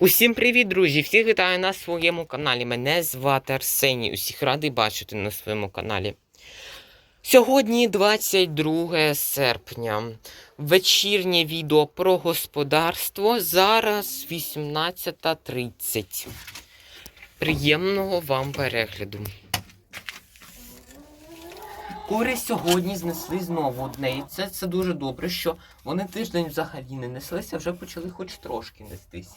Усім привіт, друзі! Всіх вітаю на своєму каналі. Мене звати Арсеній. Усіх радий бачити на своєму каналі. Сьогодні 22 серпня. Вечірнє відео про господарство. Зараз 18.30. Приємного вам перегляду. Кури сьогодні знесли знову одне. І це, це дуже добре, що вони тиждень взагалі не неслися, вже почали хоч трошки нестись.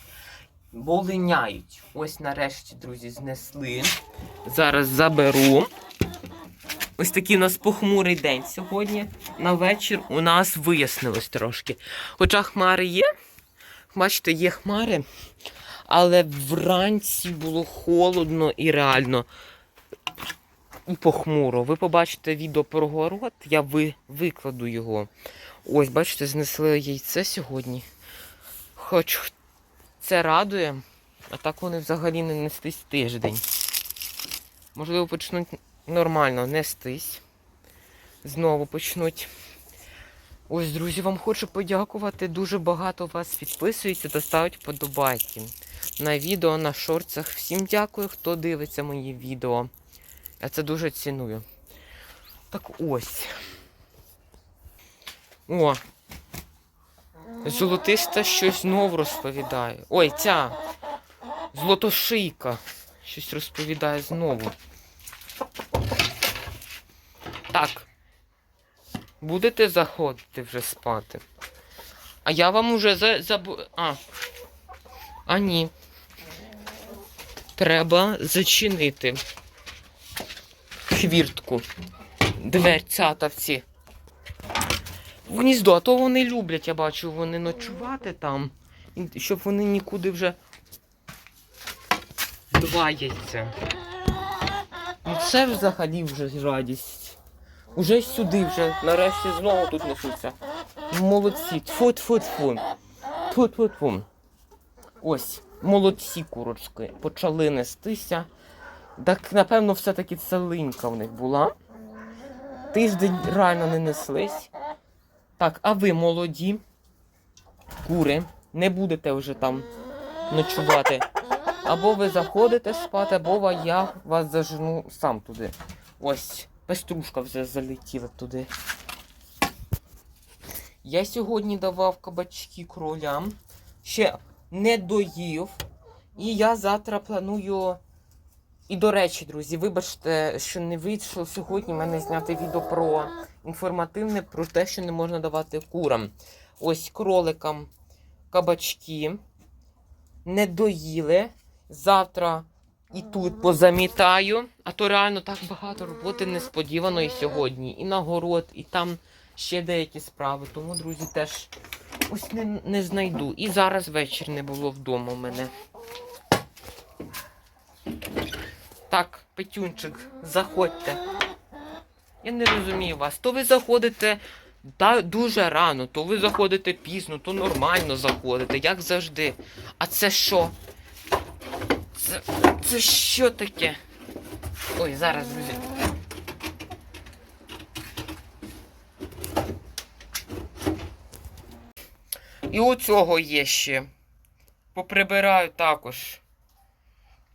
Бо линяють. Ось нарешті, друзі, знесли. Зараз заберу. Ось такий у нас похмурий день сьогодні. На вечір у нас вияснилось трошки. Хоча хмари є. Бачите, є хмари, але вранці було холодно і реально і похмуро. Ви побачите відео про город, я ви, викладу його. Ось, бачите, знесли яйце сьогодні. Хоч це радує, а так вони взагалі не нестись тиждень. Можливо, почнуть нормально нестись. Знову почнуть. Ось, друзі, вам хочу подякувати. Дуже багато вас підписується та ставить вподобайки на відео, на шорцах. Всім дякую, хто дивиться мої відео. Я це дуже ціную. Так ось. О, Золотиста щось знову розповідає. Ой, ця злотошийка щось розповідає знову. Так. Будете заходити вже спати? А я вам уже за, забу... А. А ні. Треба зачинити хвіртку. Дверцята в ці в гніздо, а то вони люблять, я бачу, вони ночувати там, щоб вони нікуди вже два яйця. Ну це взагалі вже радість. Уже сюди вже, нарешті знову тут несуться. Молодці. тфу тфу тфу тфу тфу тфу Ось, молодці курочки. Почали нестися. Так, напевно, все-таки це линька в них була. Тиждень реально не неслись. Так, а ви молоді кури, не будете вже там ночувати. Або ви заходите спати, або я вас зажену сам туди. Ось, пеструшка вже залетіла туди. Я сьогодні давав кабачки кролям, ще не доїв. І я завтра планую. І до речі, друзі, вибачте, що не вийшло сьогодні в мене зняти відео про інформативне, про те, що не можна давати курам. Ось кроликам кабачки. Не доїли. Завтра і тут позамітаю. А то реально так багато роботи несподіваної сьогодні. І на город, і там ще деякі справи. Тому, друзі, теж ось не, не знайду. І зараз вечір не було вдома у мене. Так, Петюнчик, заходьте. Я не розумію вас. То ви заходите дуже рано, то ви заходите пізно, то нормально заходите, як завжди. А це що? Це, це що таке? Ой, зараз. І у цього є ще. Поприбираю також.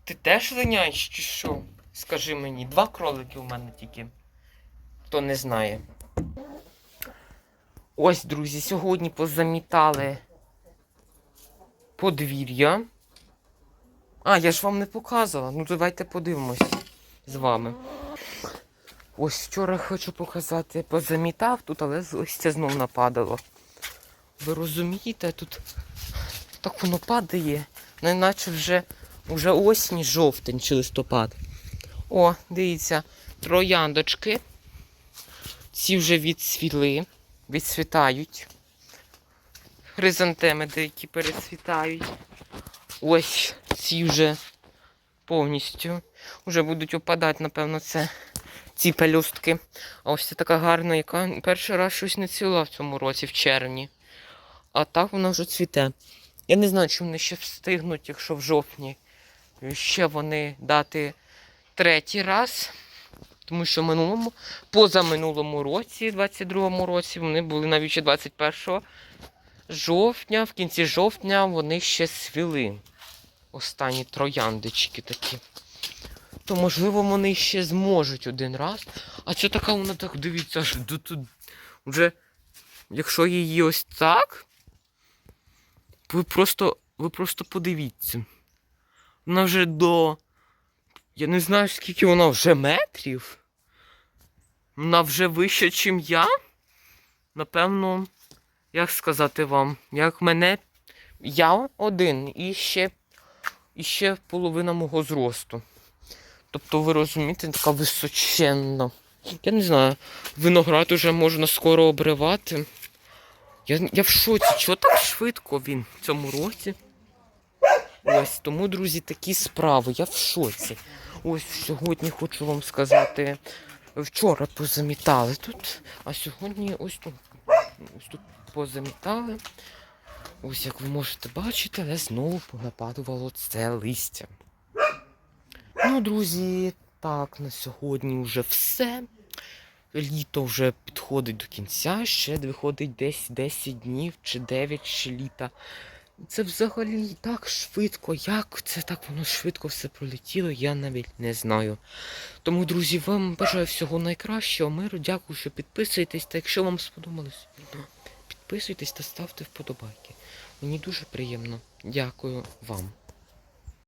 Ти теж линяєш чи що? Скажи мені, два кролики у мене тільки. Хто не знає. Ось, друзі, сьогодні позамітали подвір'я. А, я ж вам не показувала. Ну, давайте подивимось з вами. Ось вчора хочу показати, позамітав тут, але ось це знов нападало. Ви розумієте, тут так воно падає, неначе вже Уже осінь, жовтень чи листопад. О, дивіться, трояндочки. Ці вже відцвіли, відцвітають. Хризантеми деякі перецвітають. Ось ці вже повністю. Вже будуть опадати, напевно, це ці пелюстки. А ось це така гарна, яка перший раз щось не цвіла в цьому році, в червні. А так вона вже цвіте. Я не знаю, чи вони ще встигнуть, якщо в жовтні ще вони дати третій раз. Тому що минулому, позаминулому році, 22-му році, вони були навіть ще 21 жовтня, в кінці жовтня вони ще свіли. останні трояндички такі. То можливо вони ще зможуть один раз. А це така вона так дивіться, аж тут. Вже, якщо її ось так. Ви просто. Ви просто подивіться. Вона вже до. Я не знаю, скільки вона вже метрів. Вона вже вища, чим я. Напевно, як сказати вам, як мене. Я один і ще, і ще половина мого зросту. Тобто, ви розумієте, така височенна. Я не знаю, виноград уже можна скоро обривати. Я, я в шоці, чого так швидко він в цьому році? Ось тому, друзі, такі справи. Я в шоці. Ось сьогодні хочу вам сказати. Вчора позамітали тут, а сьогодні ось тут, ось тут позамітали. Ось як ви можете бачити, але знову понападувало це листя. Ну, друзі, так, на сьогодні вже все. Літо вже підходить до кінця, ще виходить десь 10 днів чи 9 ще літа. Це взагалі так швидко. Як це так воно швидко все пролетіло, я навіть не знаю. Тому, друзі, вам бажаю всього найкращого, миру, дякую, що підписуєтесь. Та якщо вам сподобалось підписуйтесь та ставте вподобайки. Мені дуже приємно. Дякую вам.